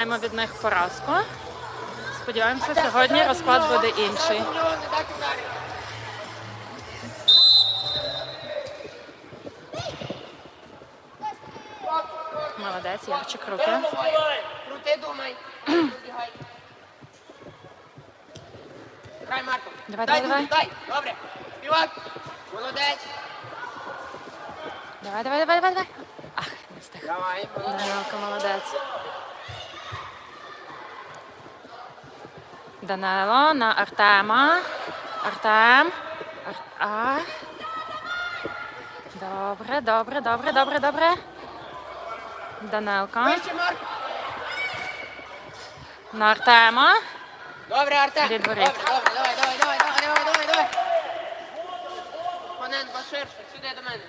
Маємо від них поразку. Сподіваємося, сьогодні розклад буде інший. Молодець, Ярчик, руки. Крути, думай. Грай, Марко. Давай, давай, дай. Добре. Співак. Молодець. Давай, давай, давай, давай. давай. Ах, не встиг. Давай, молодець. Данилко, молодець. Данило на Артема. Артем. Ар... А. Добре, добре, добре, добре, добре. Марко. На Артема. Добре, Артем. Добре, добре, давай, давай, давай, давай, давай, давай, давай. Паненко ширше, сюди до мене.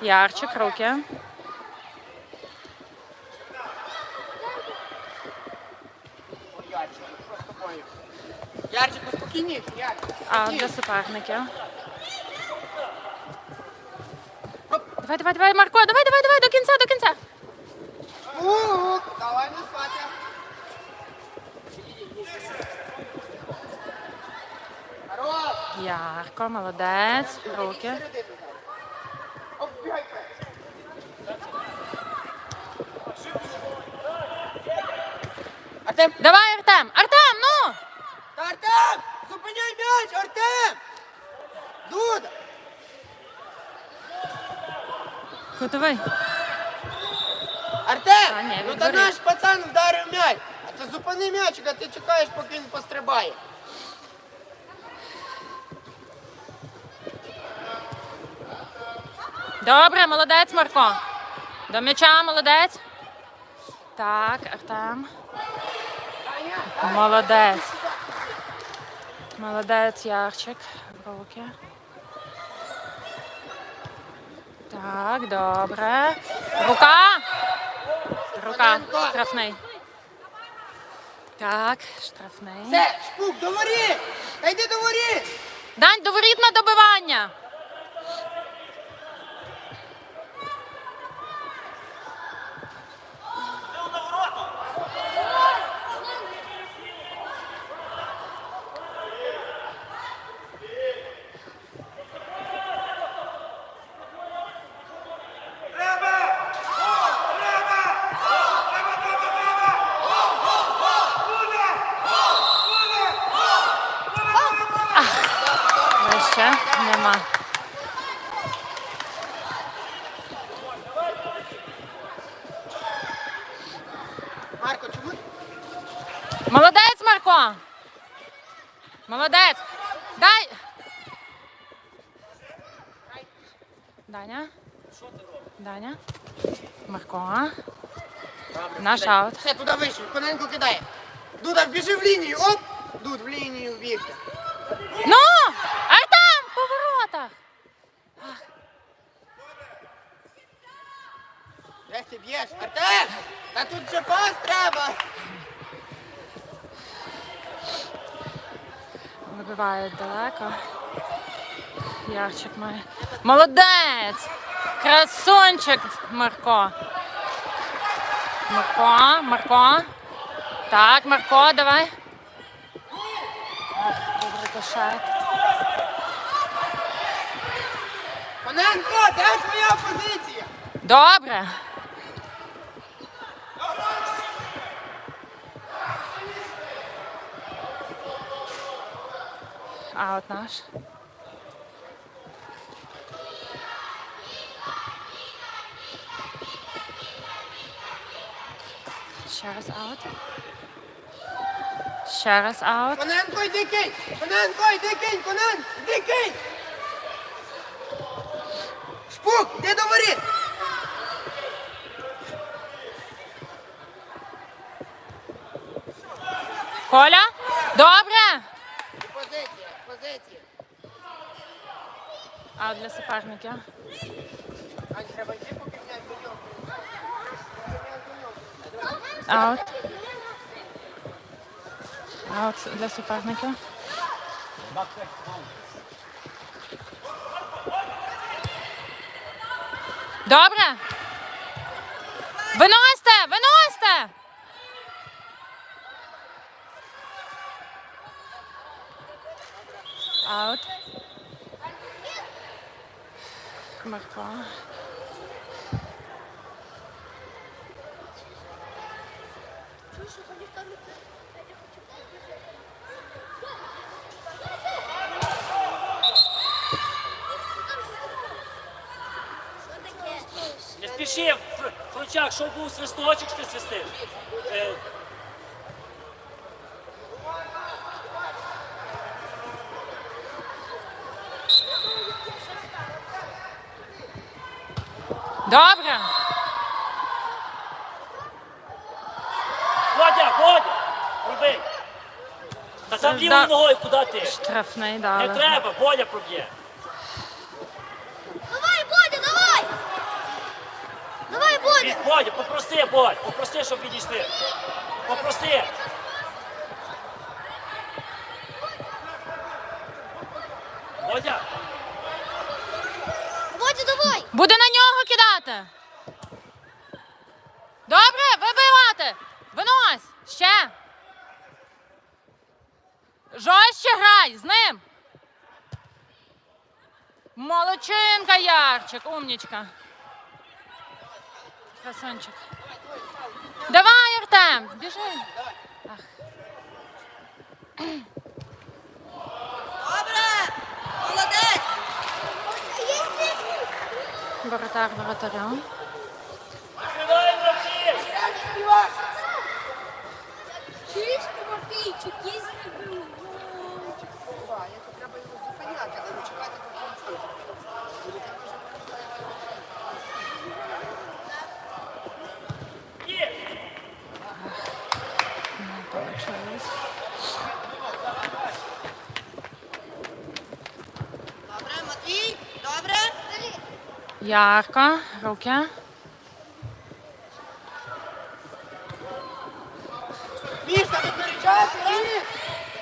Ярчик, руки. Ой, Ярчик, що з тобою? Ярчику, спокійніше, Ярчик. А для суперників. Давай, давай, давай, Марко, давай, давай, давай, до кінця, до кінця. Давай не спати. Ярко, молодець, руки. Давай, Артем! Артем, ну! Та Артем! Зупиняй м'яч, Артем! Дуда! Кутовий. Артем! А, ні, ну та наш пацан вдарив м'яч. А ти зупини м'ячик, а ти чекаєш, поки він пострибає. Добре, молодець, Марко. До м'яча, молодець. Так, Артем. Молодець. Молодець, Ярчик. Руки. Так, добре. Рука. Рука. Штрафний. Так, штрафний. Все, шпук, до воріт! Йди до воріт! Дань, доворіт на добивання. Вище нема. Марко, чому? Молодець, Марко! Молодець! Дай! Даня? Даня? Марко? Наш аут. Все, туди вийшов, Коненко кидає. Дуда, вбіжи в лінію, оп! Дуд, в лінію вбігти. Ну! Артем! По воротах! Де ти б'єш? Артем! Та тут же пас треба! Вибивають далеко. Ярчик має. Молодець! Красунчик Марко. Марко, Марко. Так, Марко, давай. Ах, Добре кошет. Коненко, де твоя позиція? Добре. Аут наш. Ще раз аут. Ще раз аут. Коненко, йди кинь! Коненко, йди кинь! Конен, йди кинь! Шпук, йди до воріт! Коля? Добре. Позиція, позиція. Аут для суперників. Ань, треба йти, поки м'яч до нього. Аут. Аут для суперників. Добре. Виносьте! Виносьте! Аут. Марко. Не спіши, Фр- Фрончак, що був свисточок, що ти свистиш? Е, Добре. Бодя, Бодя, роби. Та там лівою ногою куди ти? Штрафний Не треба, Бодя проб'є. Давай, Бодя, давай! Бодя! Бодя, попроси, Бодь, попроси, щоб відійшли. Попроси. Бодя, Бодя, давай! Буде на нього кидати. Добре, вибивати. Винось. Ще. Жорстче грай з ним. Молодчинка, Ярчик, умнічка. Красончик. Давай, Артем, біжи. Ах. Добре! Молодець! Воротар воротарем. відкривай вратів. Чуєш, Тимофійчик, є зробив. Треба його зупиняти, але не чекати до кінця. Є. Не получилось. Добре, Матвій, добре? Ярко, руки. Міста!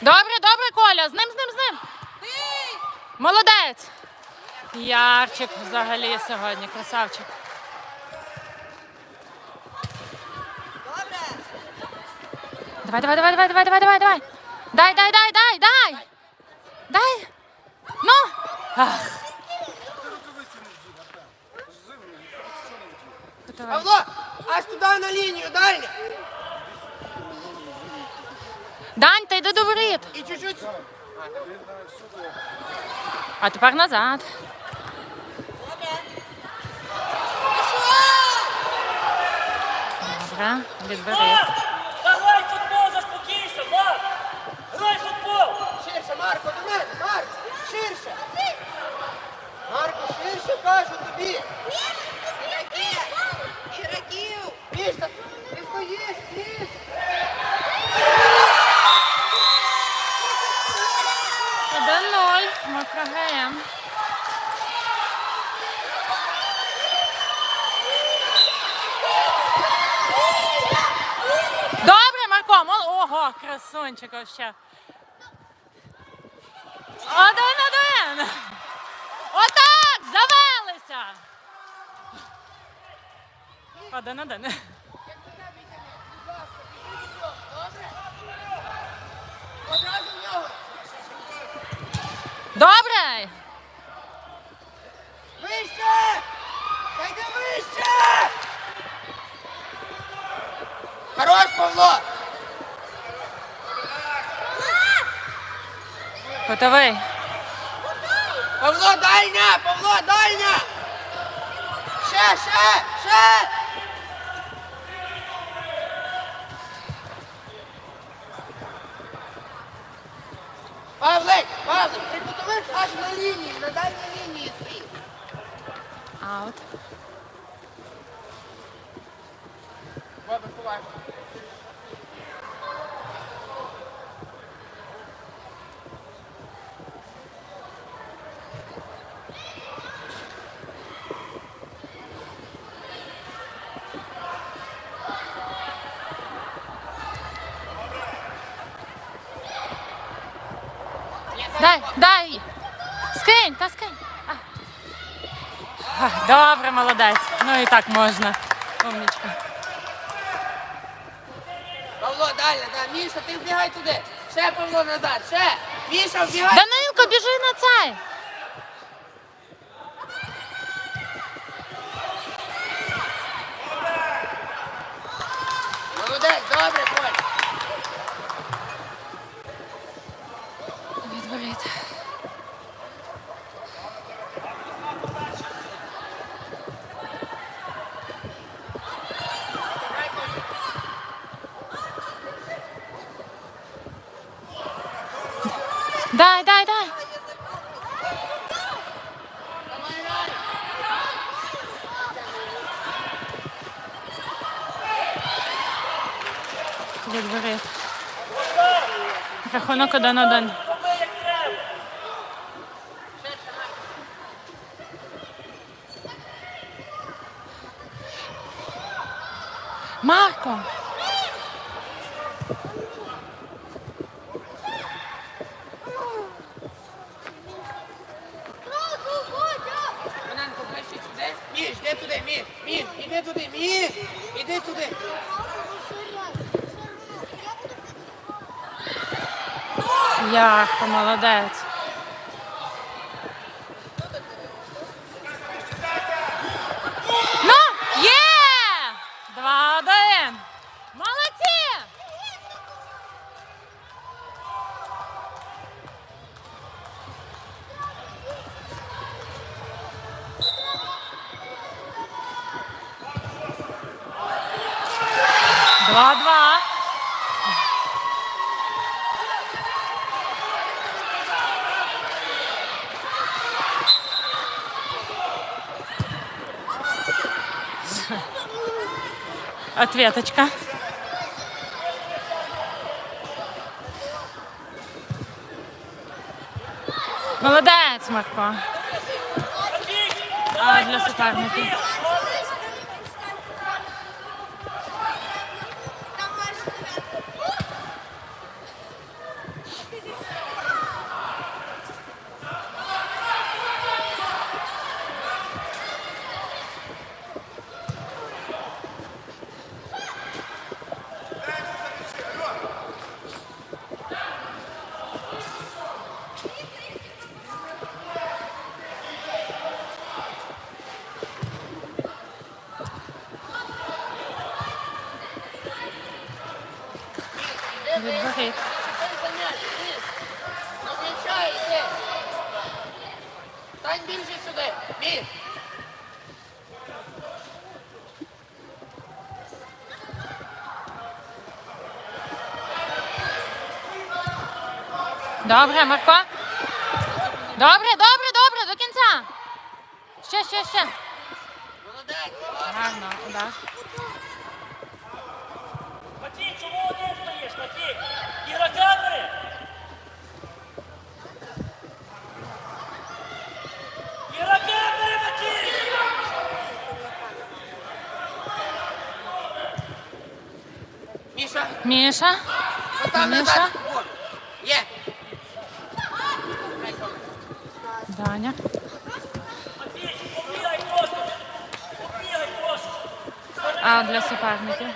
Добре, добре, Коля. З ним, з ним, з ним. Молодець. Ярчик взагалі сьогодні, красавчик. Давай, давай, давай, давай, давай, давай, давай, давай. Дай, дай, дай, дай, дай. Дай. Ну. Ах. Готовий. Павло, аж туди на лінію, дальня! Дань, та йди до воріт. І чуть-чуть. А тепер назад. Добре, відберись. Давай футбол, заспокійся, Влад. Грай футбол. Ширше, Марко, до мене, Марко, ширше. Марко, ширше кажу тобі. Ігроків! Стоїш. Ми програємо. Добре, Марко, мол... Ого, красунчик вообще. Один один. Отак, завелися. Один Добре. Вище! Та йди вище! Хорош, Павло! Готовий. Павло, дальня! Павло, дальня! Ще, ще, ще! Павлик, Павлик, ти готовиш аж на лінії, на дальній лінії стоїть. Аут. Бабе, ховай. Дай, дай. Скинь, та скинь. А. Добре, молодець. Ну і так можна. Умнічка. Павло, далі, да. Міша, ти вбігай туди. Ще Павло назад, ще. Міша, вбігай. Данилко, біжи на цей. Молодець, добре, Коль. Відволіти. Дай, дай, дай. Відберіть. Рахунок один-один. Роби як треба. Марко! Ярко, молодець. Ну, є! Два-один. Молодці! Два-два. Ответочка. Молодець, Марко. А для суперників. Добре, Марко. Добре, добре, добре, до кінця. Ще, ще, ще. Гарно, удар. Матвій, чому один стоїш, Матвій? Ігрока бери. Ігрока бери, Матвій! Міша, Міша. Міша. назад. О, Є. Даня. А для суперників.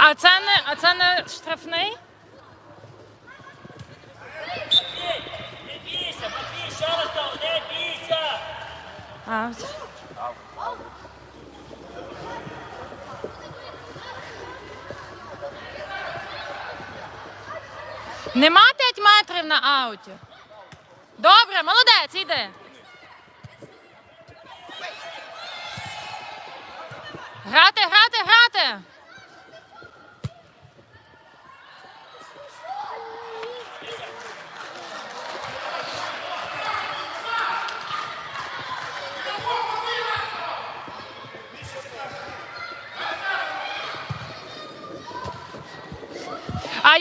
А це не, а це не штрафний? Не бійся, Матвій, ще раз кажу, не бійся. А, Нема 5 метрів на ауті. Добре, молодець, йди. Грати, грати, грати.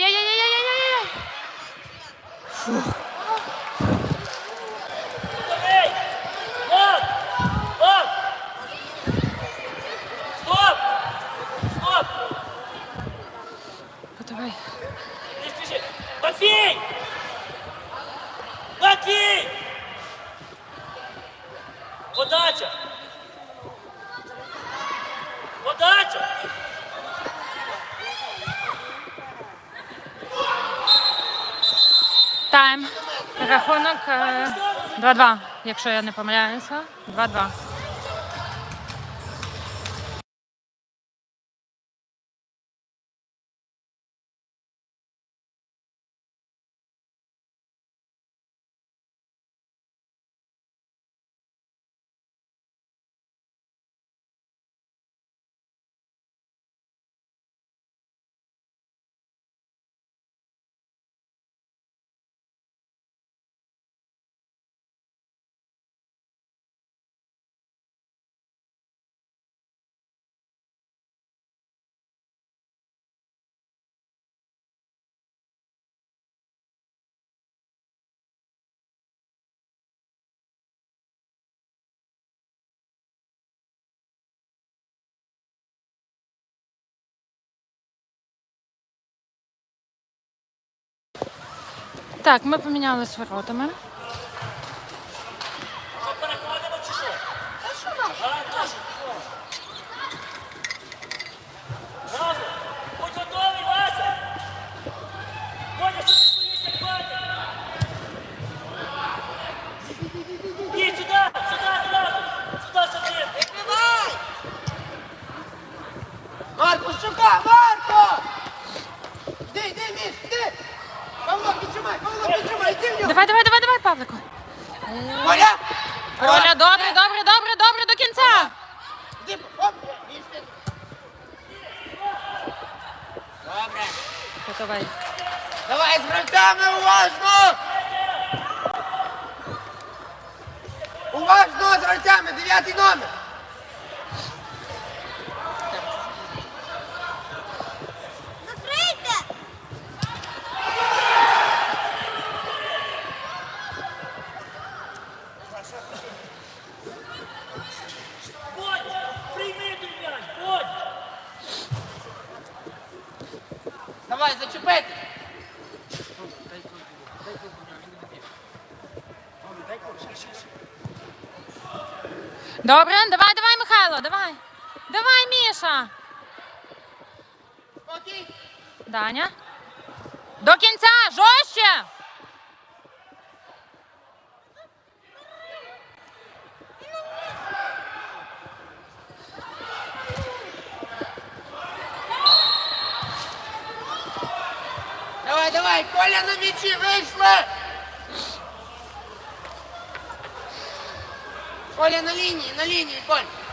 ay, ay. 2-2, якщо я не помиляюся. 2-2. Так, ми помінялися воротами. Добре, давай, давай, Михайло, давай. Давай, Міша. Окей. Даня. До кінця жорстче. Давай, давай, Коля на мячи, вийшли! Коля, на лінії, на лінії, Коль.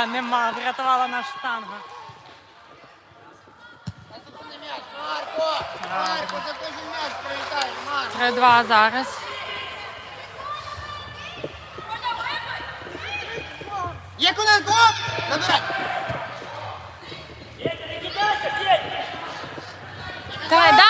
Ні, нема, врятувала наш штанга. три два зараз. Є Коненко! Набирай! Давай, да!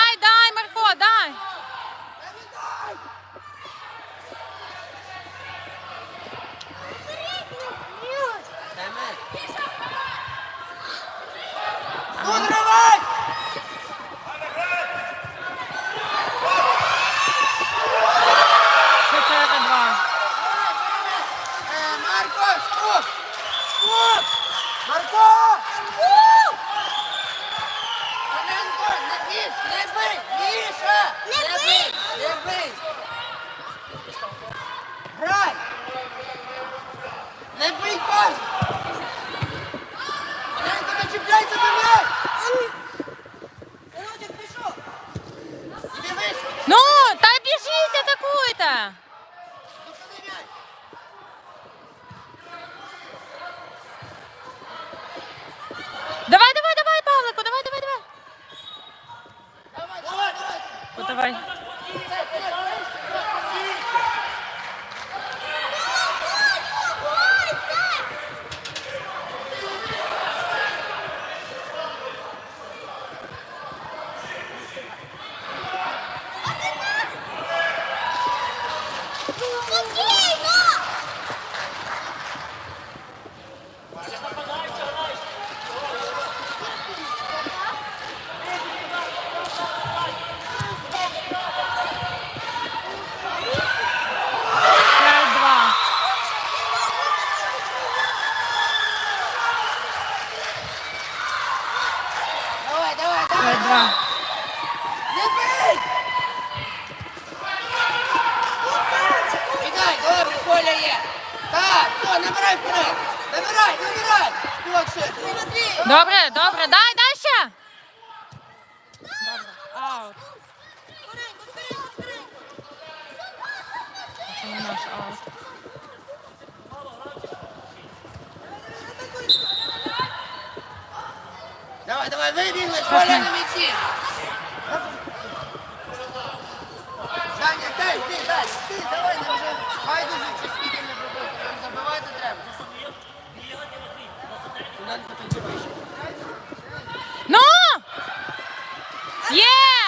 Байдуже чи скільки не пробити, там забивати треба. Ну! Є!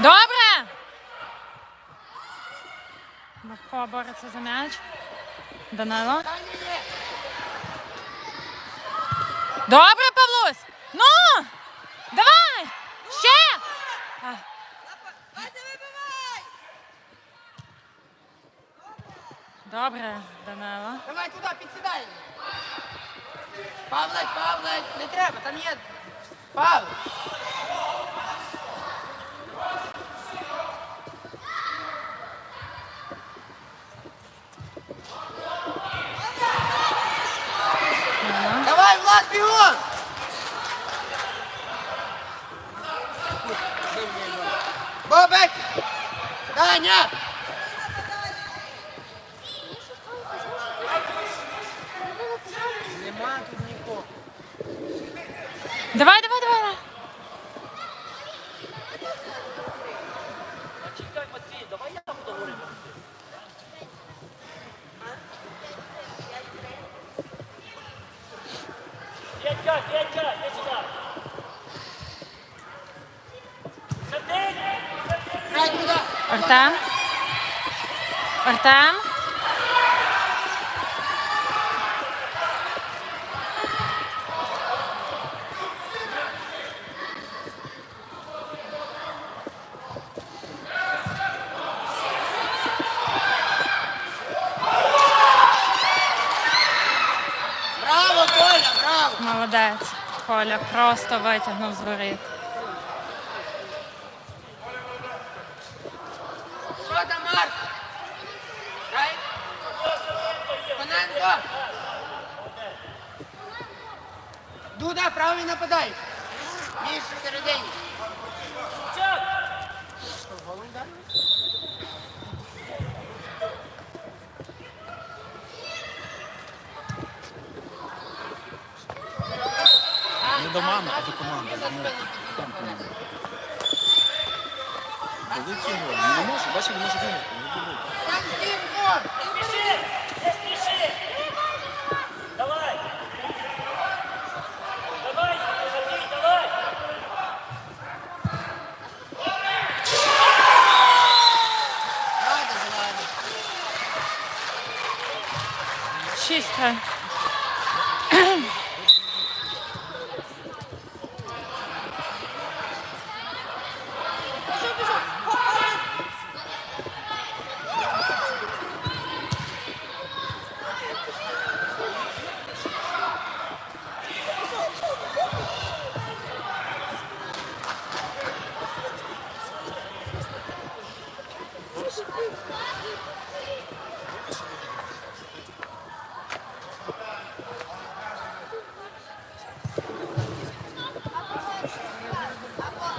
Добре! Марко бореться за м'яч. Данило. Добре, Павлусь! Ну! Давай! Ще! А. Добре, Данило. Давай туди, підсідай. Павлик, Павлик, не треба, там є. Павлик. Чемпіон! Бобик! Даня! Давай, давай, давай. Чекай, давай. Артем. Артем. Молодець. Коля просто витягнув з воріт. Дуда, правий нападай. Міш всередині. Не до мами, а до команди. Ну, там команда. Гол. Не може, бачиш, не може буде. Там Стінко.